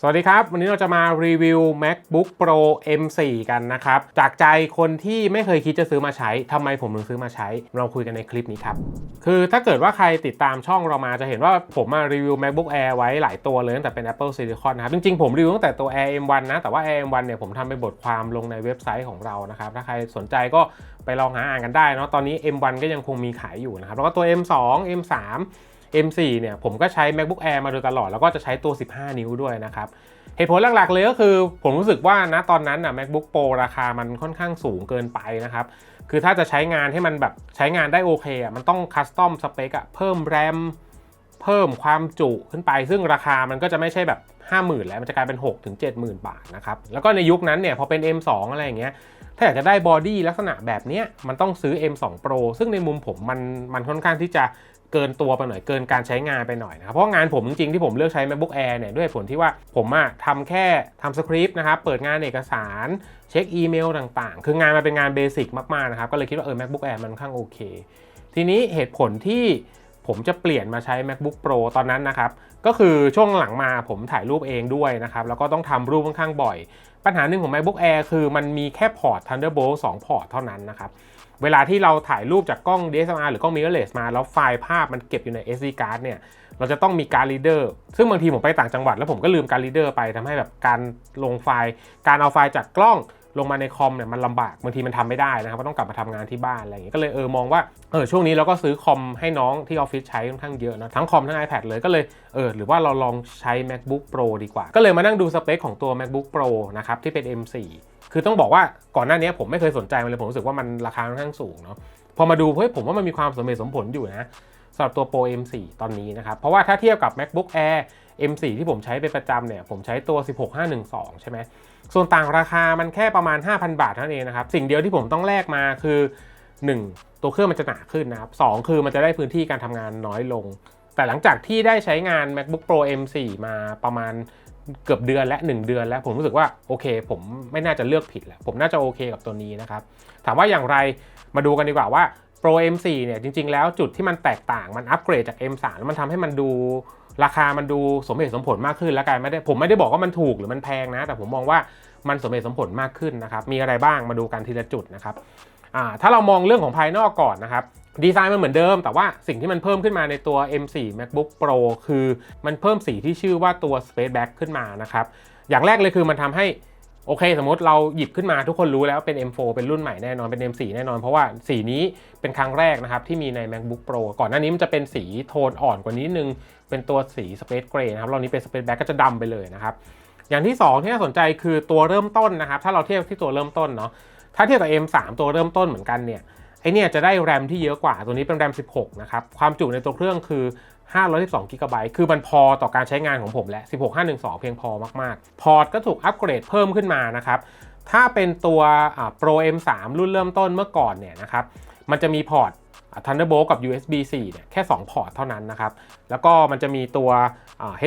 สวัสดีครับ วันนี้เราจะมารีวิว MacBook Pro M4 กันนะครับ จากใจคนที่ไม่เคยคิดจะซื้อมาใช้ทำไมผมถึงซื้อมาใช้ เราคุยกันในคลิปนี้ครับ คือถ้าเกิดว่าใครติดตามช่องเรามาจะเห็นว่าผมมารีวิว MacBook Air ไว้หลายตัวเลยตั้งแต่เป็น Apple Silicon นะครับ จริงๆ ผมรีวิวตั้งแต่ตัว Air M1 นะ แต่ว่า Air M1 เนี่ยผมทำเป็นบทความลงในเว็บไซต์ของเรานะครับ ถ้าใครสนใจก็ไปลองหาอ่านกันได้เนาะตอนนี้ M1 ก็ยังคงมีขายอยู่นะครับแล้วก็ตัว M2 M3 M4 เนี่ยผมก็ใช้ MacBook Air มาโดยตลอด แล้วก็จะใช้ตัว 15 นิ้วด้วยนะครับเหตุผลหลักๆเลยก็คือ ผมรู้สึกว่านะตอนนั้นน่ะ MacBook Pro ราคามันค่อนข้างสูงเกินไปนะครับ คือถ้าจะใช้งานให้มันแบบใช้งานได้โอเคอะมันต้องคัสตอมสเปคอะเพิ่มแรมเพิ่มความจุขึ้นไป ซึ่งราคามันก็จะไม่ใช่แบบ 50,000 แล้วมันจะกลายเป็น 6 ถึง 70,000 บาทนะครับแล้วก็ในยุคนั้นเนี่ยพอเป็น M2 อะไรอย่างเงี้ยถ้าอยากจะได้บอดี้ลักษณะแบบนี้มันต้องซื้อ M2 Pro ซึ่งในมุมผมมันมันค่อนข้างที่จะ เกินตัวไปหน่อยเกินการใช้งานไปหน่อยนะครับเพราะงานผมจริงๆที่ผมเลือกใช้ MacBook Air เนี่ยด้วยผลที่ว่าผมอะทำแค่ทำสคริปต์นะครับเปิดงานเอกสารเช็คอีเมลต่างๆ คืองานมันเป็นงานเบสิกมากๆนะครับก็เลยคิดว่าเออ MacBook Air มันค่อนข้างโอเค ทีนี้เหตุผลที่ผมจะเปลี่ยนมาใช้ MacBook Pro ตอนนั้นนะครับ ก็คือช่วงหลังมาผมถ่ายรูปเองด้วยนะครับ แล้วก็ต้องทำรูปค่อนข้างบ่อย ปัญหาหนึ่งของ MacBook Air คือมันมีแค่พอร์ต Thunderbolt 2 พอร์ตเท่านั้นนะครับ เวลาที่เราถ่ายรูปจากกล้อง DSLR หรือกล้อง mirrorless มา แล้วไฟล์ภาพมันเก็บอยู่ใน SD card เนี่ย เราจะต้องมีการ์ดรีเดอร์ ซึ่งบางทีผมไปต่างจังหวัด แล้วผมก็ลืมการ์ดรีเดอร์ไปทำให้แบบการลงไฟล์ การเอาไฟล์จากกล้อง ลงมาในคอมเนี่ยมันลำบากบางทีมันทำไม่ได้นะครับก็ต้องกลับมาทำงานที่บ้านอะไรอย่างเงี้ยก็เลยเออมองว่าเออช่วงนี้เราก็ซื้อคอมให้น้องที่ออฟฟิศใช้ค่อนข้างเยอะนะทั้งคอมทั้ง iPad เลยก็เลยเออหรือว่าเราลองใช้ MacBook Pro ดีกว่า ก็เลยมานั่งดูสเปคของตัว MacBook Pro นะครับที่เป็น M4 คือต้องบอกว่าก่อนหน้านี้ผมไม่เคยสนใจมันเลยผมรู้สึกว่ามันราคาค่อนข้างสูงเนาะพอมาดูเฮ้ยผมว่ามันมีความสมเหตุสมผลอยู่นะสำหรับตัว Pro M4 ตอนนี้นะครับ เพราะว่าถ้าเทียบกับ MacBook Air M4 ที่ผมใช้เป็นประจำเนี่ยผมใช้ตัว 16512 ใช่ไหมส่วนต่างราคามันแค่ประมาณ 5,000 บาทเท่านั้นเองนะครับสิ่งเดียวที่ผมต้องแลกมาคือ 1 ตัวเครื่องมันจะหนาขึ้นนะครับ 2 คือมันจะได้พื้นที่การทำงานน้อยลง แต่หลังจากที่ได้ใช้งาน MacBook Pro M4 มาประมาณเกือบเดือนและ 1 เดือนแล้วผมรู้สึกว่าโอเค ผมไม่น่าจะเลือกผิดแล้วผมน่าจะโอเคกับตัวนี้นะครับ ถามว่าอย่างไรมาดูกันดีกว่าว่า Pro M4 เนี่ยจริงๆ แล้วจุดที่มันแตกต่างมันอัปเกรดจาก M3 แล้วมันทำให้มันดู ราคามันดูสมเหตุสมผลมากขึ้นแล้วกันไม่ได้ผมไม่ได้บอกว่ามันถูกหรือมันแพงนะ แต่ผมมองว่ามันสมเหตุสมผลมากขึ้นนะครับมีอะไรบ้างมาดูกันทีละจุดนะครับถ้าเรามองเรื่องของภายนอกก่อนนะครับดีไซน์มันเหมือนเดิม แต่ว่าสิ่งที่มันเพิ่มขึ้นมาในตัว M4 MacBook Pro คือมันเพิ่มสีที่ชื่อว่าตัว Space Back ขึ้นมานะครับอย่างแรกเลยคือมันทำให้โอเค สมมติเราหยิบขึ้นมาทุกคนรู้แล้วเป็น M4 เป็นรุ่นใหม่แน่นอนเป็น M4 แน่นอนเพราะว่าสีนี้เป็นครั้งแรกนะครับที่มีใน MacBook Pro ก่อนหน้านี้มันจะเป็นสีโทนอ่อนกว่านี้นึง เป็นตัวสี Space Gray นะครับรอบนี้เป็น Space Black ก็จะดำไปเลยนะครับ อย่างที่ 2 ที่น่าสนใจคือตัวเริ่มต้นนะครับ ถ้าเราเทียบที่ตัวเริ่มต้นเนาะถ้าเทียบกับ M3 ตัวเริ่มต้นเหมือนกันเนี่ยไอเนี่ยจะได้แรมที่เยอะกว่าตัวนี้เป็นแรม 16 นะครับ ความจุในตัวเครื่องคือ 512 g b คือมันพอต่อการใช้งานของผมและ 16512 เพียงพอมากๆ พอร์ตก็ถูกอัปเกรดเพิ่มขึ้นมานะครับ ถ้าเป็นตัว Pro M3 รุ่นเริ่มต้นเมื่อก่อนเนี่ยนะครับ มันจะมีพอร์ต Thunderbolt กับ USB-C เนี่ย แค่ 2 พอร์ตเท่านั้นนะครับ แล้วก็มันจะมีตัว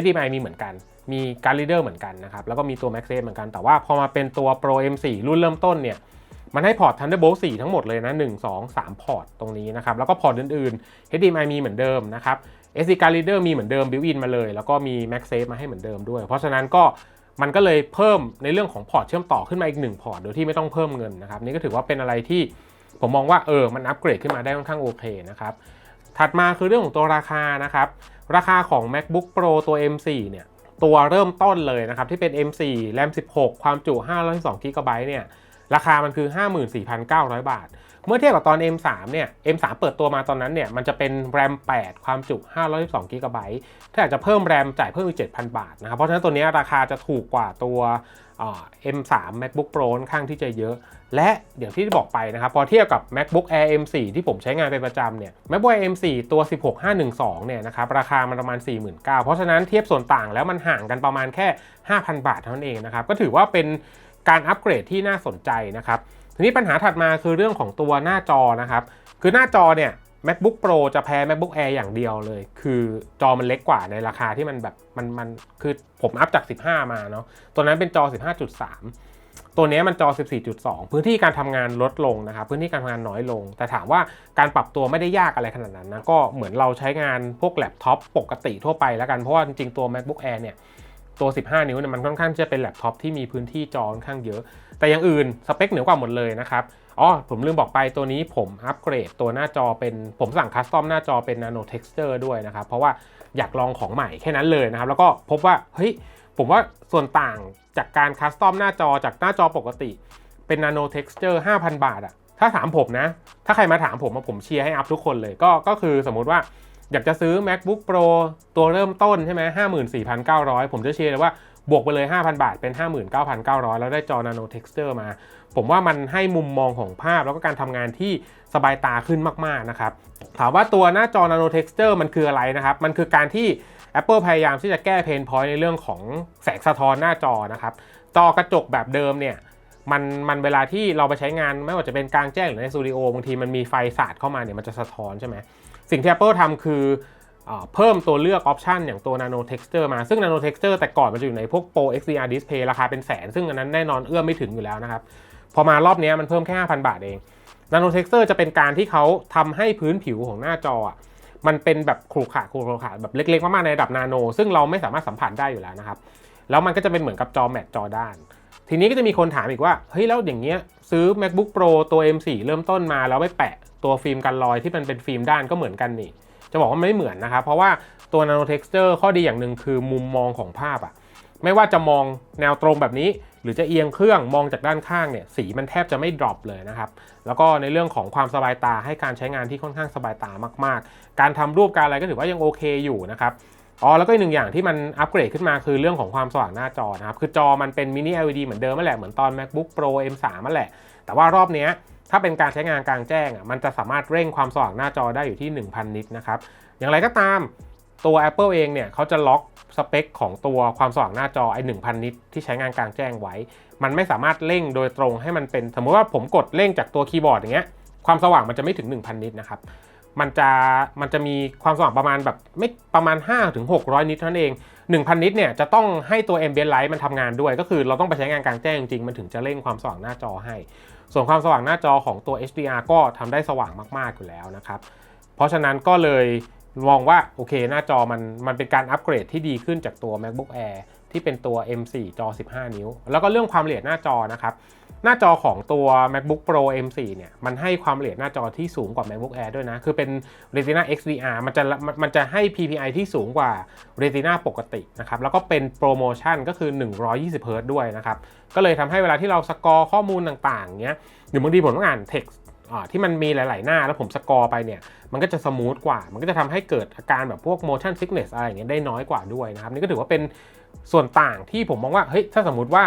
HDMI มีเหมือนกัน มีการ reader เหมือนกันนะครับ แล้วก็มีตัว MagSafe เหมือนกัน แต่ว่าพอมาเป็นตัว Pro M4 รุ่นเริ่มต้นเนี่ย มันให้พอร์ต Thunderbolt 4 ทั้งหมดเลยนะ 1 2 3 พอร์ตตรงนี้นะครับ แล้วก็พอร์ตอื่นๆ HDMI มีเหมือนเดิมนะครับ SD card reader มีเหมือนเดิม built in มาเลย แล้วก็มี MagSafe มาให้เหมือนเดิมด้วย เพราะฉะนั้นก็มันก็เลยเพิ่มในเรื่องของพอร์ตเชื่อมต่อขึ้นมาอีก 1 พอร์ต โดยที่ไม่ต้องเพิ่มเงินนะครับ นี่ก็ถือว่าเป็นอะไรที่ ผมมองว่าเออมันอัปเกรดขึ้นมาได้ค่อนข้างโอเคนะครับ ถัดมาคือเรื่องของตัวราคานะครับ ราคาของ MacBook Pro ตัว M4 เนี่ยตัวเริ่มต้นเลยนะครับ ที่เป็น M4 แรม 16 ความจุ 512 g b เนี่ย ราคามันคือ 54,900 บาท เมื่อเทียบกับตอน M3 เนี่ย M3 เปิดตัวมาตอนนั้นเนี่ย มันจะเป็นแรม 8 ความจุ 512 g b ถ้าอยากจะเพิ่มแรมจ่ายเพิ่มอีก 7,000 บาทนะครับ เพราะฉะนั้นตัวนี้ราคาจะถูกกว่าตัว M3 MacBook Pro ค่อนข้างที่จะเยอะ และอย่างที่บอกไปนะครับ พอเทียบกับ MacBook Air M4 ที่ผมใช้งานเป็นประจำเนี่ย MacBook Air M4 ตัว 16512 เนี่ยนะครับ ราคามันประมาณ 49,000 เพราะฉะนั้นเทียบส่วนต่างแล้วมันห่างกันประมาณแค่ 5,000 บาทเท่านั้นเองนะครับ ก็ถือว่าเป็นการอัปเกรดที่น่าสนใจนะครับทีนี้ปัญหาถัดมาคือเรื่องของตัวหน้าจอนะครับ คือหน้าจอเนี่ย MacBook Pro จะแพ้ MacBook Air อย่างเดียวเลย คือจอมันเล็กกว่าในราคาที่มันแบบมันมันคือผมอัพจาก 15 มาเนาะตัวนั้นเป็นจอ 15.3 ตัวนี้มันจอ 14.2 พื้นที่การทำงานลดลงนะครับ พื้นที่การทำงานน้อยลง แต่ถามว่าการปรับตัวไม่ได้ยากอะไรขนาดนั้นนะ ก็เหมือนเราใช้งานพวกแล็ปท็อปปกติทั่วไปแล้วกัน เพราะว่าจริงๆ ตัว MacBook Air เนี่ย ตัว 15 นิ้วเนี่ยมันค่อนข้างจะเป็นแล็ปท็อปที่มีพื้นที่จอค่อนข้างเยอะ แต่อย่างอื่นสเปคเหนือกว่าหมดเลยนะครับ อ๋อ ผมลืมบอกไปตัวนี้ผมอัปเกรดตัวหน้าจอเป็น ผมสั่งคัสตอมหน้าจอเป็น Nano Texture ด้วยนะครับ เพราะว่าอยากลองของใหม่แค่นั้นเลยนะครับ แล้วก็พบว่า เฮ้ย ผมว่าส่วนต่างจากการคัสตอมหน้าจอจากหน้าจอปกติ เป็น Nano Texture 5,000 บาทอะถ้าถามผมนะ ถ้าใครมาถามผมอะผมเชียร์ให้อัพทุกคนเลยก็ก็คือสมมุติว่าอยากจะซื้อ MacBook Pro ตัวเริ่มต้นใช่ไหม54,900ผมจะเชียร์เลยว่าบวกไปเลย 5,000 บาท เป็น 59,900 แล้วได้จอ Nano Texture มา ผมว่ามันให้มุมมองของภาพแล้วก็การทำงานที่สบายตาขึ้นมาก ๆ นะครับ ถามว่าตัวหน้าจอ Nano Texture มันคืออะไรนะครับ มันคือการที่ Apple พยายามที่จะแก้เพนพอยต์ในเรื่องของแสงสะท้อนหน้าจอนะครับ จอกระจกแบบเดิมเนี่ยมันมันเวลาที่เราไปใช้งานไม่ว่าจะเป็นกลางแจ้งหรือในสตูดิโอบางทีมันมีไฟสาดเข้ามาเนี่ยมันจะสะท้อนใช่ไหมสิ่งที่ Apple ทำคือเพิ่มตัวเลือกออปชันอย่างตัว Nano Texture มา ซึ่ง Nano Texture แต่ก่อนมันจะอยู่ในพวก Pro XDR Display ราคาเป็นแสน ซึ่งอันนั้นแน่นอนเอื้อมไม่ถึงอยู่แล้วนะครับ พอมารอบนี้มันเพิ่มแค่ 5,000 บาทเอง Nano Texture จะเป็นการที่เขาทำให้พื้นผิวของหน้าจออะ มันเป็นแบบขรุขระขรุขระแบบเล็กๆ มากๆ ในระดับนาโน ซึ่งเราไม่สามารถสัมผัสได้อยู่แล้วนะครับ แล้วมันก็จะเป็นเหมือนกับจอแมตจอด้าน ทีนี้ก็จะมีคนถามอีกว่า เฮ้ย แล้วอย่างเงี้ยซื้อ macbook pro ตัว m4 เริ่มต้นมาแล้วไปแปะตัวฟิล์มกันรอยที่มันเป็นฟิล์มด้านก็เหมือนกันนี่ จะบอกว่าไม่เหมือนนะครับ เพราะว่าตัว nano texture ข้อดีอย่างหนึ่งคือมุมมองของภาพอะไม่ว่าจะมองแนวตรงแบบนี้ หรือจะเอียงเครื่องมองจากด้านข้างเนี่ยสีมันแทบจะไม่ดรอปเลยนะครับแล้วก็ในเรื่องของความสบายตาให้การใช้งานที่ค่อนข้างสบายตามาก ๆ การทำรูปการอะไรก็ถือว่ายังโอเคอยู่นะครับอ๋อแล้วก็อีกหนึ่งอย่างที่มันอัปเกรดขึ้นมาคือเรื่องของความสว่างหน้าจอนะครับคือจอมันเป็นมินิ LED เหมือนเดิมนั่นแหละเหมือนตอน MacBook Pro M3 นั่นแหละ แต่ว่ารอบนี้ถ้าเป็นการใช้งานกลางแจ้งอะมันจะสามารถเร่งความสว่างหน้าจอได้อยู่ที่ 1,000 นิตนะครับอย่างไรก็ตาม ตัว Apple เองเนี่ยเขาจะล็อกสเปคของตัวความสว่างหน้าจอไอ้1,000 นิตที่ใช้งานกลางแจ้งไว้ มันไม่สามารถเร่งโดยตรงให้มันเป็น สมมติว่าผมกดเร่งจากตัวคีย์บอร์ดอย่างเงี้ยความสว่างมันจะไม่ถึง 1,000 นิตนะครับมันจะมันจะมีความสว่างประมาณแบบไม่ประมาณ 5 ถึง 600 นิตเท่านั้นเอง 1,000 นิตเนี่ยจะต้องให้ตัว ambient light มันทำงานด้วย ก็คือเราต้องไปใช้งานกลางแจ้งจริงๆมันถึงจะเร่งความสว่างหน้าจอให้ ส่วนความสว่างหน้าจอของตัว HDR ก็ทำได้สว่างมากๆอยู่แล้วนะครับ เพราะฉะนั้นก็เลย มองว่าโอเคหน้าจอมันมันเป็นการอัปเกรดที่ดีขึ้นจากตัว MacBook Air ที่เป็นตัว M4 จอ 15 นิ้ว แล้วก็เรื่องความละเอียดหน้าจอนะครับ หน้าจอของตัว MacBook Pro M4 เนี่ย มันให้ความละเอียดหน้าจอที่สูงกว่า MacBook Air ด้วยนะ คือเป็น Retina XDR มันจะมันจะให้ PPI ที่สูงกว่า Retina ปกตินะครับ แล้วก็เป็นโปรโมชั่นก็คือ 120 Hz ด้วยนะครับ ก็เลยทำให้เวลาที่เราสกอร์ข้อมูลต่างๆเงี้ยหรือบางทีผมต้องอ่าน text ที่มันมีหลาย ๆ หน้าแล้วผมสกอร์ไปเนี่ย มันก็จะสมูทกว่า มันก็จะทำให้เกิดอาการแบบพวก motion sickness อะไรอย่างเงี้ยได้น้อยกว่าด้วยนะครับ นี่ก็ถือว่าเป็นส่วนต่างที่ผมมองว่า เฮ้ย ถ้าสมมติว่า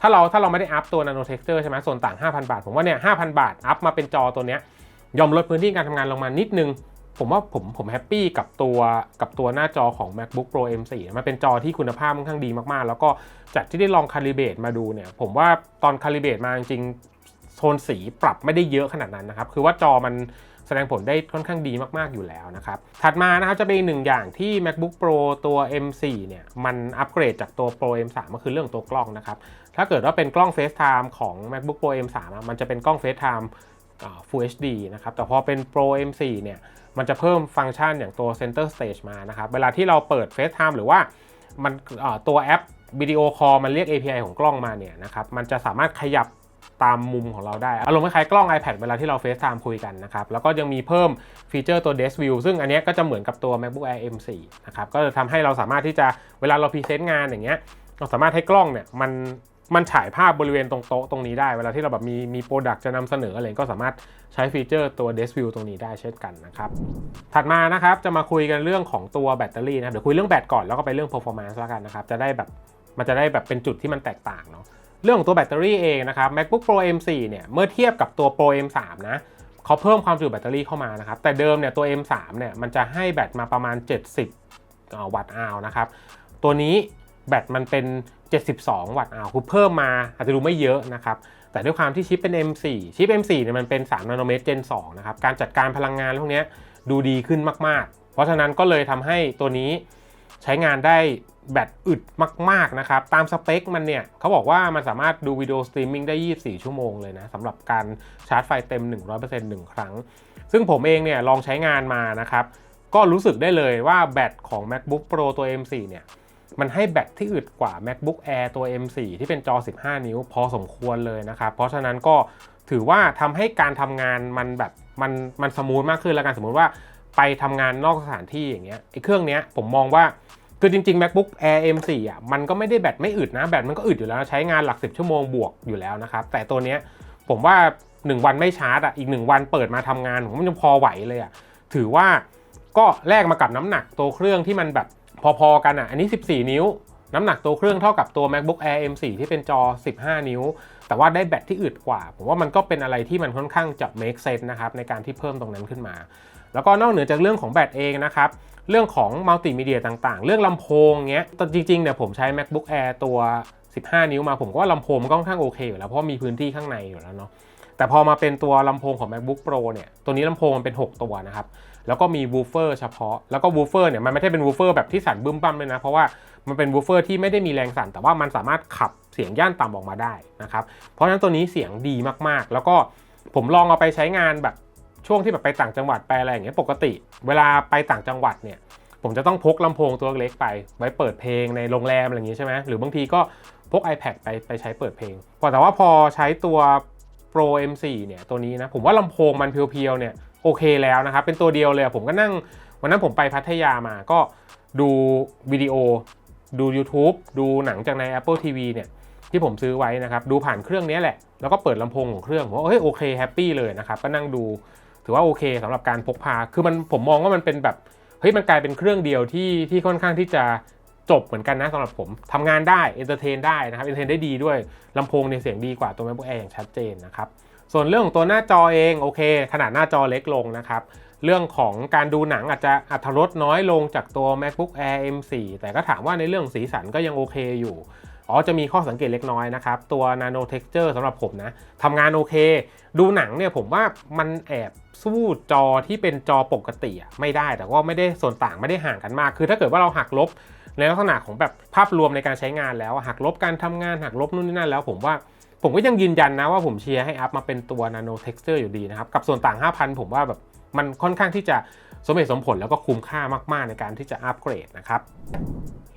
ถ้าเราถ้าเราไม่ได้อัพตัว nano texture ใช่ไหมส่วนต่าง 5,000 บาท ผมว่าเนี่ย5,000 บาท อัพมาเป็นจอตัวเนี้ยยอมลดพื้นที่การทำงานลงมานิดนึง ผมว่าผมผมแฮปปี้กับตัวกับตัวหน้าจอของ macbook pro m4 มันเป็นจอที่คุณภาพค่อนข้างดีมาก ๆ แล้วก็จากที่ได้ลองคาลิเบตมาดูเนี่ย ผมว่าตอนคาลิเบตมาจริง โทนสีปรับไม่ได้เยอะขนาดนั้นนะครับ คือว่าจอมันแสดงผลได้ค่อนข้างดีมาก ๆ อยู่แล้วนะครับ ถัดมานะครับจะเป็นอีหนึ่งอย่างที่ macbook pro ตัว m4 เนี่ยมันอัปเกรดจากตัว pro m3 ก็คือเรื่องตัวกล้องนะครับ ถ้าเกิดว่าเป็นกล้อง FaceTime ของ MacBook Pro M3 อะมันจะเป็นกล้อง FaceTime Full HD นะครับ แต่พอเป็น Pro M4 เนี่ย มันจะเพิ่มฟังก์ชันอย่างตัว Center Stage มานะครับ เวลาที่เราเปิด FaceTime หรือว่ามันตัวแอปวิดีโอคอลมันเรียก API ของกล้องมาเนี่ยนะครับ มันจะสามารถขยับ ตามมุมของเราได้ อารมณ์คล้ายๆกล้อง iPad เวลาที่เรา FaceTime คุยกันนะครับ แล้วก็ยังมีเพิ่มฟีเจอร์ตัว Desk View ซึ่งอันนี้ก็จะเหมือนกับตัว MacBook Air M4 นะครับ ก็จะทำให้เราสามารถที่จะเวลาเราพรีเซนต์งานอย่างเงี้ย เราสามารถให้กล้องเนี่ยมันมันฉายภาพบริเวณตรงโต๊ะตรงนี้ได้ เวลาที่เราแบบมีมีโปรดักต์จะนำเสนออะไรก็สามารถใช้ฟีเจอร์ตัว Desk View ตรงนี้ได้เช่นกันนะครับ ถัดมานะครับจะมาคุยกันเรื่องของตัวแบตเตอรี่นะครับเดี๋ยวคุยเรื่องแบตก่อนแล้วก็ไปเรื่อง performance แล้วกันนะครับจะได้แบบมันจะได้แบบเป็นจุดที่มันแตกต่างเนาะ เรื่องของตัวแบตเตอรี่เองนะครับ MacBook Pro M4 เนี่ยเมื่อเทียบกับตัว Pro M3 นะเขาเพิ่มความจุแบตเตอรี่เข้ามานะครับ แต่เดิมเนี่ยตัว M3 เนี่ยมันจะให้แบตมาประมาณ 70 วัตต์อาวนะครับ ตัวนี้แบตมันเป็น 72 วัตต์อาวคือเพิ่มมาอาจจะดูไม่เยอะนะครับ แต่ด้วยความที่ชิปเป็น M4 ชิป M4 เนี่ยมันเป็น 3 นาโนเมตร Gen 2 นะครับ การจัดการพลังงานพวกนี้ดูดีขึ้นมาก ๆ เพราะฉะนั้นก็เลยทำให้ตัวนี้ใช้งานได้ แบตอึดมากๆนะครับ ตามสเปคมันเนี่ยเขาบอกว่ามันสามารถดูวิดีโอสตรีมมิ่งได้ 24 ชั่วโมงเลยนะสำหรับการชาร์จไฟเต็ม 100%หนึ่งครั้ง ซึ่งผมเองเนี่ยลองใช้งานมานะครับ ก็รู้สึกได้เลยว่าแบตของ MacBook Pro ตัว M4 เนี่ยมันให้แบตที่อึดกว่า MacBook Air ตัว M4 ที่เป็นจอ 15 นิ้ว พอสมควรเลยนะครับ เพราะฉะนั้นก็ถือว่าทำให้การทำงานมันแบบมันมันสมูทมากขึ้นแล้วกันสมมติว่าไปทำงานนอกสถานที่อย่างเงี้ยไอ้เครื่องเนี้ยผมมองว่า คือจริงๆ MacBook Air M4 อะมันก็ไม่ได้แบตไม่อึดนะแบตมันก็อึดอยู่แล้วใช้งานหลัก 10 ชั่วโมงบวกอยู่แล้วนะครับแต่ตัวเนี้ยผมว่า 1 วันไม่ชาร์จอะอีก 1 วันเปิดมาทำงานผมยังพอไหวเลยอะถือว่าก็แลกมากับน้ำหนักตัวเครื่องที่มันแบบพอๆกันอะอันนี้ 14 นิ้ว น้ำหนักตัวเครื่องเท่ากับตัว MacBook Air M4 ที่เป็นจอ 15 นิ้ว แต่ว่าได้แบตที่อึดกว่า ผมว่ามันก็เป็นอะไรที่มันค่อนข้างจะ make sense นะครับในการที่เพิ่มตรงนั้นขึ้นมา แล้วก็นอกเหนือจากเรื่องของแบตเองนะครับเรื่องของมัลติมีเดียต่างๆ เรื่องลำโพงเงี้ยจริงๆเนี่ยผมใช้ MacBook Air ตัว 15 นิ้วมาผมก็ว่าลำโพงมันก็ค่อนข้างโอเคอยู่แล้ว เพราะมีพื้นที่ข้างในอยู่แล้วเนาะแต่พอมาเป็นตัวลำโพงของ MacBook Pro เนี่ยตัวนี้ลำโพงมันเป็น 6 ตัวนะครับแล้วก็มีวูเฟอร์เฉพาะ แล้วก็วูเฟอร์เนี่ยมันไม่ใช่เป็นวูเฟอร์แบบที่สั่นบึ้มบั้มเลยนะ เพราะว่ามันเป็นวูเฟอร์ที่ไม่ได้มีแรงสั่น แต่ว่ามันสามารถขับเสียงย่านต่ำออกมาได้นะครับ เพราะฉะนั้นตัวนี้เสียงดีมากๆ แล้วก็ผมลองเอาไปใช้งานแบบ ช่วงที่แบบไปต่างจังหวัดไปอะไรอย่างเงี้ยปกติ เวลาไปต่างจังหวัดเนี่ยผมจะต้องพกลำโพงตัวเล็กไป ไว้เปิดเพลงในโรงแรมอะไรอย่างงี้ใช่ไหมหรือบางทีก็พก iPad ไปไปใช้เปิดเพลงพอแต่ว่าพอใช้ตัว Pro M4 เนี่ยตัวนี้นะผมว่าลำโพงมันเพียวๆเนี่ยโอเคแล้วนะครับเป็นตัวเดียวเลยผมก็นั่งวันนั้นผมไปพัทยามาก็ดูวิดีโอ ดู YouTube ดูหนังจากใน Apple TV เนี่ยที่ผมซื้อไว้นะครับ ดูผ่านเครื่องนี้แหละ แล้วก็เปิดลำโพงของเครื่องผมว่าเฮ้ยโอเคแฮปปี้เลยนะครับ ก็นั่งดู ถือว่าโอเคสำหรับการพกพา คือมันผมมองว่ามันเป็นแบบเฮ้ยมันกลายเป็นเครื่องเดียวที่ที่ค่อนข้างที่จะจบเหมือนกันนะสำหรับผมทำงานได้เอนเตอร์เทนได้นะครับเอนเตอร์เทนได้ดีด้วยลำโพงในเสียงดีกว่าตัว MacBook Air อย่างชัดเจนนะครับส่วนเรื่องของตัวหน้าจอเองโอเค ขนาดหน้าจอเล็กลงนะครับเรื่องของการดูหนังอาจจะอัตรสน้อยลงจากตัว MacBook Air M4 แต่ก็ถามว่าในเรื่องสีสันก็ยังโอเคอยู่ อ๋อจะมีข้อสังเกตเล็กน้อยนะครับ ตัว Nano Texture สำหรับผมนะทำงานโอเค ดูหนังเนี่ยผมว่ามันแอบสู้จอที่เป็นจอปกติอะไม่ได้แต่ว่าไม่ได้ส่วนต่างไม่ได้ห่างกันมาก คือถ้าเกิดว่าเราหักลบในลักษณะของแบบภาพรวมในการใช้งานแล้วหักลบการทำงานหักลบนู่นนี่นั่นแล้วผมว่าผมก็ยังยืนยันนะว่าผมเชียร์ให้อัพมาเป็นตัว Nano Texture อยู่ดีนะครับ กับส่วนต่าง 5,000 ผมว่าแบบมันค่อนข้างที่จะ สมเหตุสมผลแล้วก็คุ้มค่ามากๆในการที่จะอัปเกรดนะครับ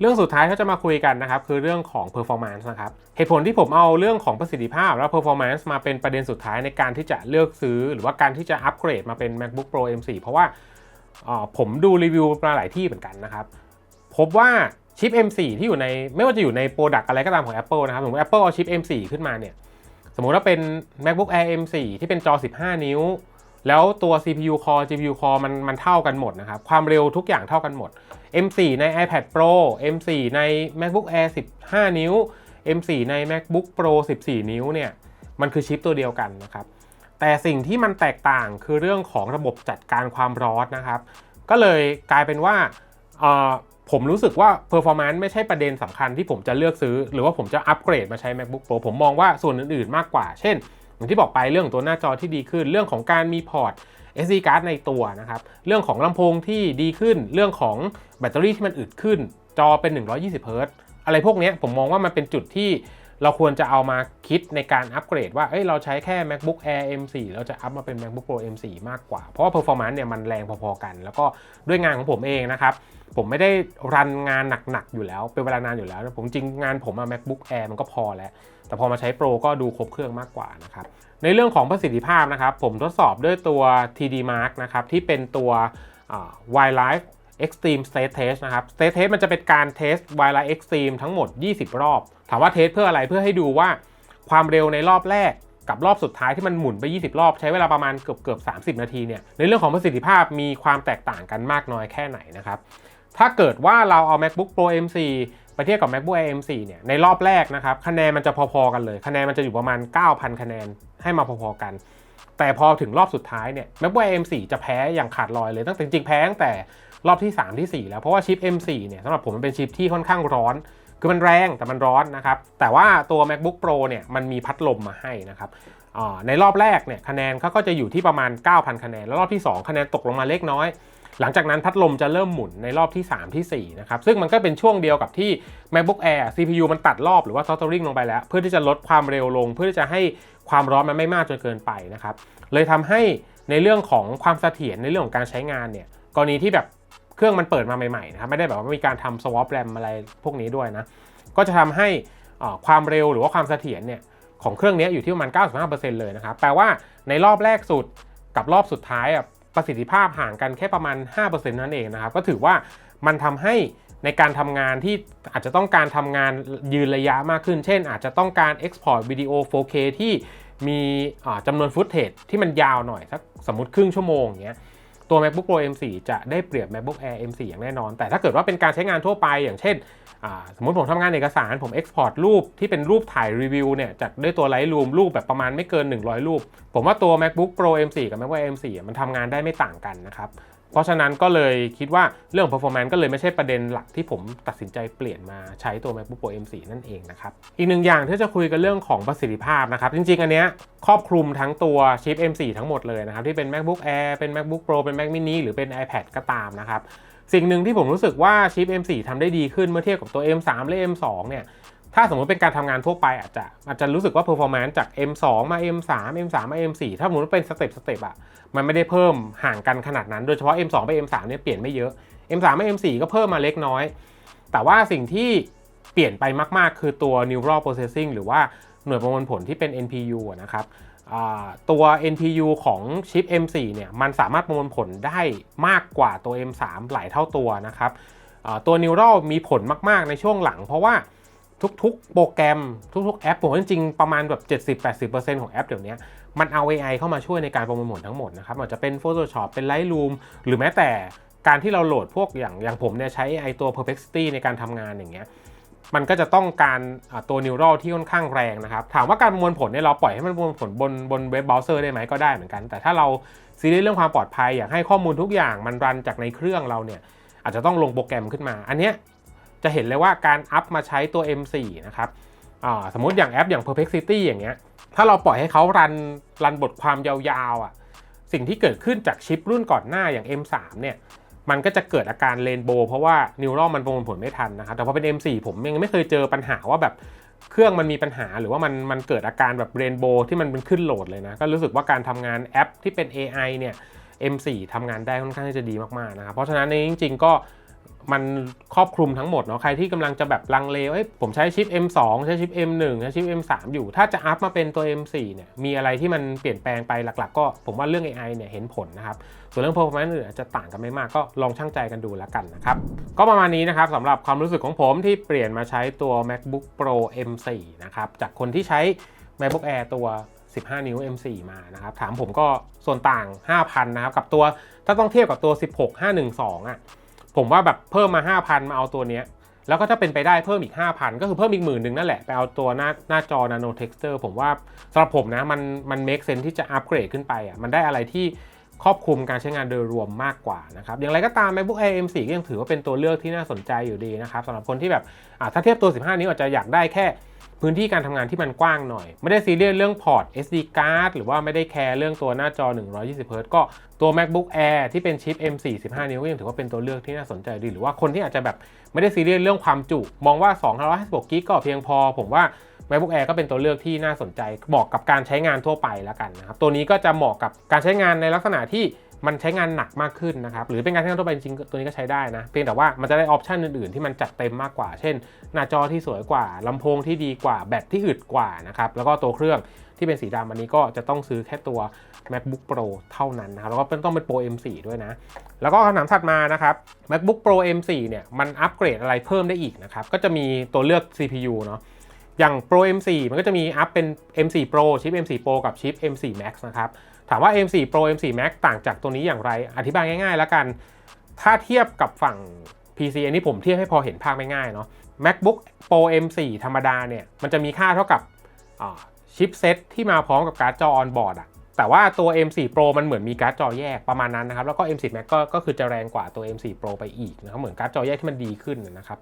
เรื่องสุดท้ายที่จะมาคุยกันนะครับคือเรื่องของ performance นะครับเหตุผลที่ผมเอาเรื่องของประสิทธิภาพและ performance มาเป็นประเด็นสุดท้ายในการที่จะเลือกซื้อ หรือว่าการที่จะอัปเกรดมาเป็น MacBook Pro M4 เพราะว่าผมดูรีวิวมาหลายที่เหมือนกันนะครับ พบว่าชิป M4 ที่อยู่ในไม่ว่าจะอยู่ในโปรดักอะไรก็ตามของ Apple นะครับสมมติ Apple เอาชิป M4 ขึ้นมาเนี่ย สมมุติว่าเป็น MacBook Air M4 ที่เป็นจอ 15 นิ้ว แล้วตัว CPU core GPU core มันมันเท่ากันหมดนะครับ ความเร็วทุกอย่างเท่ากันหมด M4 ใน iPad Pro M4 ใน MacBook Air 15 นิ้ว M4 ใน MacBook Pro 14 นิ้วเนี่ย มันคือชิปตัวเดียวกันนะครับ แต่สิ่งที่มันแตกต่างคือเรื่องของระบบจัดการความร้อนนะครับ ก็เลยกลายเป็นว่าผมรู้สึกว่า performance ไม่ใช่ประเด็นสำคัญที่ผมจะเลือกซื้อ หรือว่าผมจะอัปเกรดมาใช้ MacBook Pro ผมมองว่าส่วนอื่น ๆ มากกว่า เช่น อย่างที่บอกไปเรื่องของตัวหน้าจอที่ดีขึ้น เรื่องของการมีพอร์ต SD card ในตัวนะครับ เรื่องของลำโพงที่ดีขึ้น เรื่องของแบตเตอรี่ที่มันอึดขึ้น จอเป็น 120เฮิรตซ์อะไรพวกนี้ผมมองว่ามันเป็นจุดที่ เราควรจะเอามาคิดในการอัปเกรดว่าเอ้ยเราใช้แค่ MacBook Air M4 เราจะอัพมาเป็น MacBook Pro M4 มากกว่า เพราะว่า performance เนี่ยมันแรงพอๆกัน แล้วก็ด้วยงานของผมเองนะครับ ผมไม่ได้รันงานหนักๆอยู่แล้ว เป็นเวลานานอยู่แล้ว ผมจริงงานผมอะ MacBook Air มันก็พอแล้ว แต่พอมาใช้ Pro ก็ดูครบเครื่องมากกว่านะครับในเรื่องของประสิทธิภาพนะครับผมทดสอบด้วยตัว TD Mark นะครับที่เป็นตัว Wildlife Extreme State Test นะครับ State Test มันจะเป็นการเทส Wildlife Extreme ทั้งหมด 20 รอบ ถามว่าเทสเพื่ออะไรเพื่อให้ดูว่าความเร็วในรอบแรกกับรอบสุดท้ายที่มันหมุนไป 20 รอบ ใช้เวลาประมาณเกือบเกือบ30 นาทีเนี่ยในเรื่องของประสิทธิภาพมีความแตกต่างกันมากน้อยแค่ไหนนะครับถ้าเกิดว่าเราเอา MacBook Pro M4 ไปเทียบกับ MacBook Air M4 เนี่ยในรอบแรกนะครับคะแนนมันจะพอๆกันเลย คะแนนมันจะอยู่ประมาณ 9,000 คะแนนให้มาพอๆกัน แต่พอถึงรอบสุดท้ายเนี่ย MacBook Air M4 จะแพ้อย่างขาดลอยเลยตั้งแต่จริงๆแพ้ตั้งแต่ รอบที่ 3 ที่ 4 แล้ว เพราะว่าชิป M4 เนี่ยสำหรับผมมันเป็นชิปที่ค่อนข้างร้อน คือมันแรงแต่มันร้อนนะครับ แต่ว่าตัว MacBook Pro เนี่ยมันมีพัดลมมาให้นะครับในรอบแรกเนี่ยคะแนนเขาก็จะอยู่ที่ประมาณ 9,000 คะแนน แล้วรอบที่ 2 คะแนนตกลงมาเล็กน้อย หลังจากนั้นพัดลมจะเริ่มหมุนในรอบที่ 3 ที่ 4 นะครับ ซึ่งมันก็เป็นช่วงเดียวกับที่ MacBook Air CPU มันตัดรอบหรือว่า throttling ลงไปแล้ว เพื่อที่จะลดความเร็วลง เพื่อที่จะให้ความร้อนมันไม่มากจนเกินไปนะครับเลยทำให้ในเรื่องของความเสถียรในเรื่องของการใช้งานเนี่ยกรณีที่แบบ เครื่องมันเปิดมาใหม่ๆนะครับไม่ได้แบบว่ามีการทำ swap RAM อะไรพวกนี้ด้วยนะก็จะทำให้อ่าความเร็วหรือว่าความเสถียรเนี่ยของเครื่องนี้อยู่ที่ประมาณ 95%เลยนะครับแปลว่าในรอบแรกสุดกับรอบสุดท้ายอะประสิทธิภาพห่างกันแค่ประมาณ 5%นั่นเองนะครับก็ถือว่ามันทำให้ในการทำงานที่อาจจะต้องการทำงานยืนระยะมากขึ้น เช่น อาจจะต้องการ Export วิดีโอ 4K ที่มีอ่าจำนวนฟุตเทจที่มันยาวหน่อยสักสมมติครึ่งชั่วโมงอย่างเงี้ย ตัว MacBook Pro M4 จะได้เปรียบ MacBook Air M4 อย่างแน่นอน แต่ถ้าเกิดว่าเป็นการใช้งานทั่วไปอย่างเช่น สมมติผมทำงานเอกสารผม Export รูปที่เป็นรูปถ่ายรีวิวเนี่ยจากด้วยตัว Lightroom รูปแบบประมาณไม่เกิน 100 รูป ผมว่าตัว MacBook Pro M4 กับ MacBook Air M4 อ่มันทำงานได้ไม่ต่างกันนะครับ เพราะฉะนั้นก็เลยคิดว่าเรื่อง performance ก็เลยไม่ใช่ประเด็นหลักที่ผมตัดสินใจเปลี่ยนมาใช้ตัว MacBook Pro M4 นั่นเองนะครับ อีกหนึ่งอย่างที่จะคุยกันเรื่องของประสิทธิภาพนะครับ จริงๆ อันเนี้ยครอบคลุมทั้งตัวชิป M4 ทั้งหมดเลยนะครับ ที่เป็น MacBook Air เป็น MacBook Pro เป็น Mac mini หรือเป็น iPad ก็ตามนะครับ สิ่งหนึ่งที่ผมรู้สึกว่าชิป M4 ทำได้ดีขึ้นเมื่อเทียบกับตัว M3 และ M2 เนี่ย ถ้าสมมติเป็นการทำงานทั่วไปอาจจะอาจจะรู้สึกว่า performance จาก M2 มา M3 M3 มา M4 ถ้าสมมติเป็นสเต็ปสเต็ปอะมันไม่ได้เพิ่มห่างกันขนาดนั้น โดยเฉพาะ M2 ไป M3 เนี่ยเปลี่ยนไม่เยอะ M3 มา M4 ก็เพิ่มมาเล็กน้อย แต่ว่าสิ่งที่เปลี่ยนไปมากๆ คือตัว neural processing หรือว่าหน่วยประมวลผลที่เป็น NPU นะครับตัว NPU ของชิป M4 เนี่ยมันสามารถประมวลผลได้มากกว่าตัว M3 หลายเท่าตัวนะครับตัว neural มีผลมากๆในช่วงหลัง เพราะว่า ทุกๆ โปรแกรมทุกๆ แอปผมว่าจริงๆ ประมาณแบบ 70-80%ของแอปเดี๋ยวนี้มันเอา AI เข้ามาช่วยในการประมวลผลทั้งหมดนะครับอาจจะเป็น Photoshop เป็น Lightroom หรือแม้แต่การที่เราโหลดพวกอย่างอย่างผมเนี่ยใช้ AI ตัว Perplexity ในการทำงานอย่างเงี้ยมันก็จะต้องการตัว neural ที่ค่อนข้างแรงนะครับ ถามว่าการประมวลผลเนี่ยเราปล่อยให้มันประมวลผลบนบนเว็บเบราว์เซอร์ได้ไหมก็ได้เหมือนกัน แต่ถ้าเราซีเรียสเรื่องความปลอดภัยอยากให้ข้อมูลทุกอย่างมันรันจากในเครื่องเราเนี่ยอาจจะต้องลงโปรแกรมขึ้นมา อันเนี้ย จะเห็นเลยว่าการอัพมาใช้ตัว M4 นะครับสมมติอย่างแอปอย่าง Perplexity อย่างเงี้ย ถ้าเราปล่อยให้เขารันรันบทความยาวๆอะ สิ่งที่เกิดขึ้นจากชิปรุ่นก่อนหน้าอย่าง M3 เนี่ย มันก็จะเกิดอาการเรนโบว์เพราะว่านิวร l มันประมวลผลไม่ทันนะครับ แต่พอเป็น M4 ผมยังไม่เคยเจอปัญหาว่าแบบเครื่องมันมีปัญหาหรือว่ามันมันเกิดอาการแบบเรนโบว์ที่มันเป็นขึ้นโหลดเลยนะ ก็รู้สึกว่าการทำงานแอปที่เป็น AI เนี่ย M4 ทำงานได้ค่อนข้างจะดีมากๆนะครับ เพราะฉะนั้นในจริง ๆ ก็ มันครอบคลุมทั้งหมดเนาะใครที่กำลังจะแบบลังเลเอ้ยผมใช้ชิป M2 ใช้ชิป M1 ใช้ชิป M3 อยู่ ถ้าจะอัพมาเป็นตัว M4 เนี่ยมีอะไรที่มันเปลี่ยนแปลงไปหลัก ๆ ก็ผมว่าเรื่อง AI เนี่ยเห็นผลนะครับ ส่วนเรื่อง performance อื่นอาจจะต่างกันไม่มากก็ลองช่างใจกันดูแล้วกันนะครับ ก็ประมาณนี้นะครับสำหรับความรู้สึกของผมที่เปลี่ยนมาใช้ตัว MacBook Pro M4 นะครับจากคนที่ใช้ MacBook Air ตัว15 นิ้ว M4 มานะครับ ถามผมก็ส่วนต่าง 5,000 นะครับ กับตัวถ้าต้องเทียบกับตัว 16 512 อะ ผมว่าแบบเพิ่มมา 5,000 มาเอาตัวเนี้ยแล้วก็ถ้าเป็นไปได้เพิ่มอีก 5,000 ก็คือเพิ่มอีกหมื่นหนึ่งนั่นแหละ ไปเอาตัวหน้าหน้าจอ Nano Texture ผมว่าสำหรับผมนะมันมัน make sense ที่จะอัปเกรดขึ้นไปอะมันได้อะไรที่ครอบคลุมการใช้งานโดยรวมมากกว่านะครับ อย่างไรก็ตาม MacBook Air M4 ก็ยังถือว่าเป็นตัวเลือกที่น่าสนใจอยู่ดีนะครับสำหรับคนที่แบบถ้าเทียบตัว 15 นิ้วอาจจะอยากได้แค่ พื้นที่การทำงานที่มันกว้างหน่อย ไม่ได้ซีเรียสเรื่องพอร์ต SD card หรือว่าไม่ได้แคร์เรื่องตัวหน้าจอ 120 Hz ก็ตัว MacBook Air ที่เป็นชิป M45 นิ้วก็ยังถือว่าเป็นตัวเลือกที่น่าสนใจดี หรือว่าคนที่อาจจะแบบไม่ได้ซีเรียสเรื่องความจุ มองว่า256กิกก็เพียงพอ ผมว่า MacBook Air ก็เป็นตัวเลือกที่น่าสนใจเหมาะกับการใช้งานทั่วไปแล้วกันนะครับตัวนี้ก็จะเหมาะกับการใช้งานในลักษณะที่ มันใช้งานหนักมากขึ้นนะครับ หรือเป็นการใช้งานทั่วไปจริงตัวนี้ก็ใช้ได้นะ เพียงแต่ว่ามันจะได้ออปชันอื่นๆ ที่มันจัดเต็มมากกว่า เช่น หน้าจอที่สวยกว่าลำโพงที่ดีกว่า แบตที่อึดกว่านะครับ แล้วก็ตัวเครื่องที่เป็นสีดำอันนี้ก็จะต้องซื้อแค่ตัว MacBook Pro เท่านั้นนะครับ แล้วก็ต้องเป็น Pro M4 ด้วยนะ แล้วก็คำถามถัดมานะครับ MacBook Pro M4 เนี่ย มันอัปเกรดอะไรเพิ่มได้อีกนะครับ ก็จะมีตัวเลือก CPU เนาะอย่าง Pro M4 มันก็จะมีอัพเป็น M4 Pro ชิป M4 Pro กับชิป M4 Max นะครับ ถามว่า M4 Pro M4 Max ต่างจากตัวนี้อย่างไร อธิบายง่ายๆ แล้วกัน ถ้าเทียบกับฝั่ง PC อันนี้ผมเทียบให้พอเห็นภาพง่ายๆ เนาะ MacBook Pro M4 ธรรมดาเนี่ย มันจะมีค่าเท่ากับชิปเซตที่มาพร้อมกับการ์ดจอ on board อะแต่ว่าตัว M4 Pro มันเหมือนมีการ์ดจอแยกประมาณนั้นนะครับ แล้วก็ M4 Max ก็ก็คือจะแรงกว่าตัว M4 Pro ไปอีกนะครับ เหมือนการ์ดจอแยกที่มันดีขึ้นนะครับ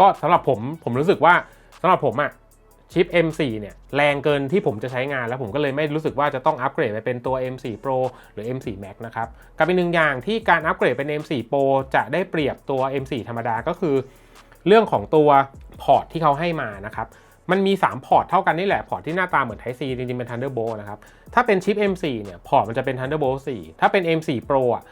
ก็สำหรับผมผมรู้สึกว่าสำหรับผมอะ ชิป M4 เนี่ยแรงเกินที่ผมจะใช้งานแล้วผมก็เลยไม่รู้สึกว่าจะต้องอัปเกรดไปเป็นตัว M4 Pro หรือ M4 Max นะครับกับอีกหนึ่งอย่างที่การอัปเกรดเป็น M4 Pro จะได้เปรียบตัว M4 ธรรมดาก็คือ เรื่องของตัวพอร์ตที่เขาให้มานะครับมันมี 3 พอร์ตเท่ากันนี่แหละ พอร์ตที่หน้าตาเหมือน Type C จริงๆ เป็น Thunderbolt นะครับ ถ้าเป็นชิป M4 เนี่ย พอร์ตมันจะเป็น Thunderbolt 4 ถ้าเป็น M4 Pro อะ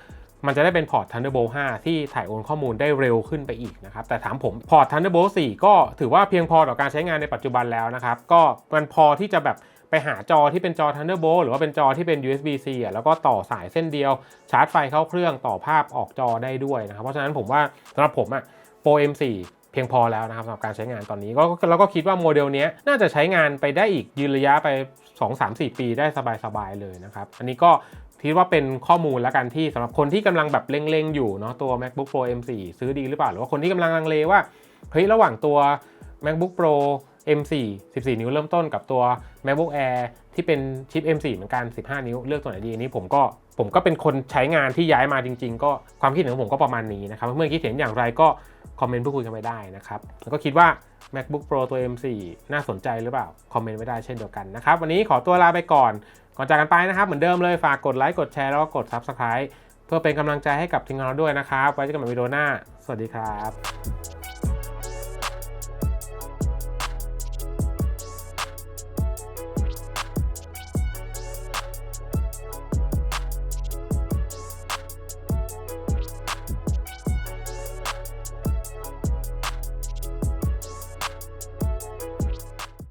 มันจะได้เป็นพอร์ต Thunderbolt 5 ที่ถ่ายโอนข้อมูลได้เร็วขึ้นไปอีกนะครับ แต่ถามผมพอร์ต Thunderbolt 4 ก็ถือว่าเพียงพอต่อการใช้งานในปัจจุบันแล้วนะครับ ก็มันพอที่จะแบบไปหาจอที่เป็นจอ Thunderbolt หรือว่าเป็นจอที่เป็น USB-C อะแล้วก็ต่อสายเส้นเดียว ชาร์จไฟเข้าเครื่องต่อภาพออกจอได้ด้วยนะครับ เพราะฉะนั้นผมว่าสำหรับผมอะ Pro M4 เพียงพอแล้วนะครับสำหรับการใช้งานตอนนี้ก็แล้วก็คิดว่าโมเดลนี้น่าจะใช้งานไปได้อีกยืนระยะไป 2 3 4 ปีได้สบายๆเลยนะครับ อันนี้ก็ คิดว่าเป็นข้อมูลแล้วกันที่สำหรับคนที่กำลังแบบเล็งๆ อยู่เนาะตัว MacBook Pro M4 ซื้อดีหรือเปล่า หรือว่าคนที่กำลังลังเลว่าเฮ้ยระหว่างตัว MacBook Pro M4 14 นิ้วเริ่มต้นกับตัว MacBook Air ที่เป็นชิป M4 เหมือนกัน 15 นิ้วเลือกตัวไหนดีนนี้ผมก็ผมก็เป็นคนใช้งานที่ย้ายมาจริง ๆ ก็ความคิดเห็นของผมก็ประมาณนี้นะครับเมื่อคิดเห็นอย่างไรก็คอมเมนต์พูดคุยกันไปได้นะครับแล้วก็คิดว่า MacBook Pro ตัว M4 น่าสนใจหรือเปล่าคอมเมนต์ไว้ได้เช่นเดียวกันนะครับวันนี้ขอตัวลาไปก่อน ก่อนจากกันไปนะครับ เหมือนเดิมเลยฝากกดไลค์กดแชร์แล้วก็กด Subscribe เพื่อเป็นกำลังใจให้กับทีมงานเราด้วยนะครับ ไว้เจอกันใหม่วิดีโอหน้า สวัสดีครับ